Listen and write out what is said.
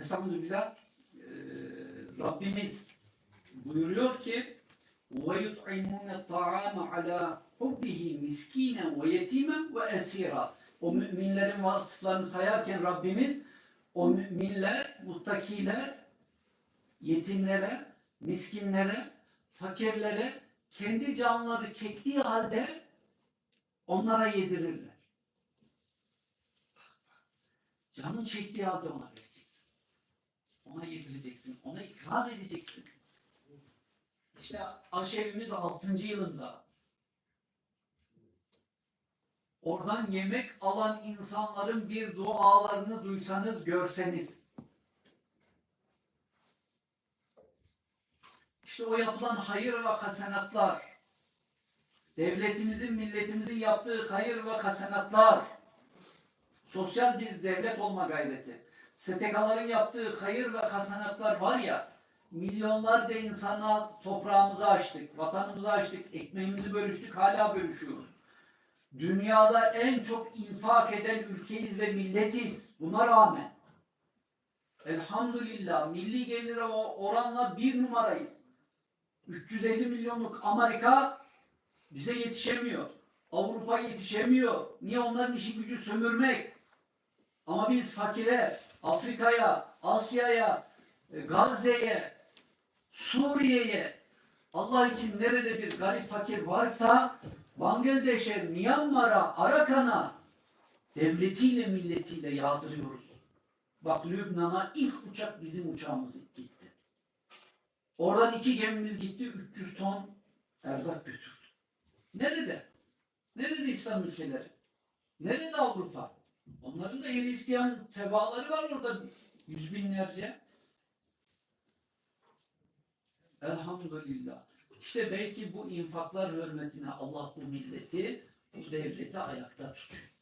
Estağfirullah e, Rabbimiz buyuruyor ki وَيُطْعِمُونَ الطَّعَامَ عَلَى حُبِّهِ مِسْكِينًا وَيَتِيمًا وَأَسِيرًا O müminlerin vasıflarını sayarken Rabbimiz o müminler, muttakiler, yetimlere, miskinlere, fakirlere kendi canları çektiği halde onlara yedirirler. Canın çektiği halde ona vereceksin. Ona yedireceksin. Ona ikram edeceksin. İşte aşevimiz 6. yılında. Oradan yemek alan insanların bir dualarını duysanız, görseniz. İşte o yapılan hayır ve hasenatlar, devletimizin, milletimizin yaptığı hayır ve hasenatlar, sosyal bir devlet olma gayreti, STK'ların yaptığı hayır ve hasenatlar var ya, milyonlarca insana toprağımızı açtık, vatanımızı açtık, ekmeğimizi bölüştük, hala bölüşüyoruz. Dünyada en çok infak eden ülkeyiz ve milletiz. Buna rağmen elhamdülillah milli gelire oranla bir numarayız. 350 milyonluk Amerika bize yetişemiyor. Avrupa yetişemiyor. Niye onların işi gücü sömürmek? Ama biz fakire, Afrika'ya, Asya'ya, e, Gazze'ye, Suriye'ye Allah için nerede bir garip fakir varsa Bangladeş'e, Myanmar'a, Arakan'a devletiyle milletiyle yağdırıyoruz. Bak Lübnan'a ilk uçak bizim uçağımız gitti. Oradan iki gemimiz gitti 300 ton erzak götürdü. Nerede? Nerede İslam ülkeleri? Nerede Avrupa? Onların da Hristiyan tebaaları var orada yüz binlerce. Elhamdülillah. İşte belki bu infaklar hürmetine Allah bu milleti, bu devleti ayakta tutuyor.